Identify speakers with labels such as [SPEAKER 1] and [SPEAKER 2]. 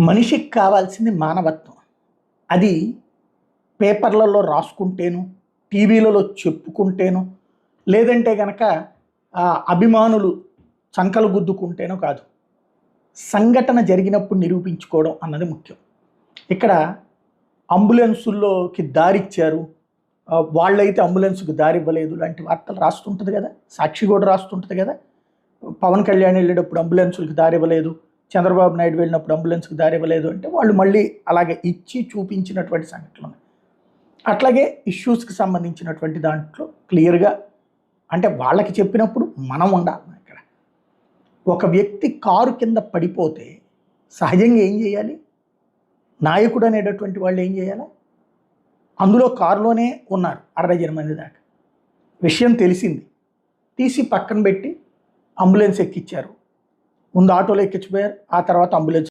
[SPEAKER 1] మనిషికి కావాల్సింది మానవత్వం. అది పేపర్లలో రాసుకుంటేను టీవీలలో చెప్పుకుంటేను లేదంటే గనక ఆ, అభిమానులు చంకలు గుద్దుకుంటేనో కాదు. సంఘటన జరిగినప్పుడు నిరూపించుకోవడం అన్నది ముఖ్యం. ఇక్కడ అంబులెన్సుల్లోకి దారిచ్చారు. వాళ్ళైతే అంబులెన్స్కి దారి ఇవ్వలేదు లాంటి వార్తలు రాస్తుంటుంది కదా. సాక్షి కూడా రాస్తుంటుంది కదా. పవన్ కళ్యాణ్ వెళ్ళేటప్పుడు అంబులెన్సులకి దారి ఇవ్వలేదు చంద్రబాబు నాయుడు వెళ్ళినప్పుడు అంబులెన్స్కి దారి ఇవ్వలేదు అంటే వాళ్ళు మళ్ళీ అలాగే ఇచ్చి చూపించినటువంటి సంఘటనలు ఉన్నాయి. అట్లాగే ఇష్యూస్కి సంబంధించినటువంటి దాంట్లో క్లియర్గా అంటే వాళ్ళకి చెప్పినప్పుడు మనం ఉండాలి ఇక్కడ. ఒక వ్యక్తి కారు కింద పడిపోతే సహజంగా ఏం చేయాలి? నాయకుడు అనేటటువంటి వాళ్ళు ఏం చేయాలి? అందులో కారులోనే ఉన్నారు అరవై మంది దాకా. విషయం తెలిసింది. తీసి పక్కన పెట్టి అంబులెన్స్ ఎక్కిచ్చారు. ముందు ఆటోలో ఎక్కించిపోయారు ఆ తర్వాత అంబులెన్స్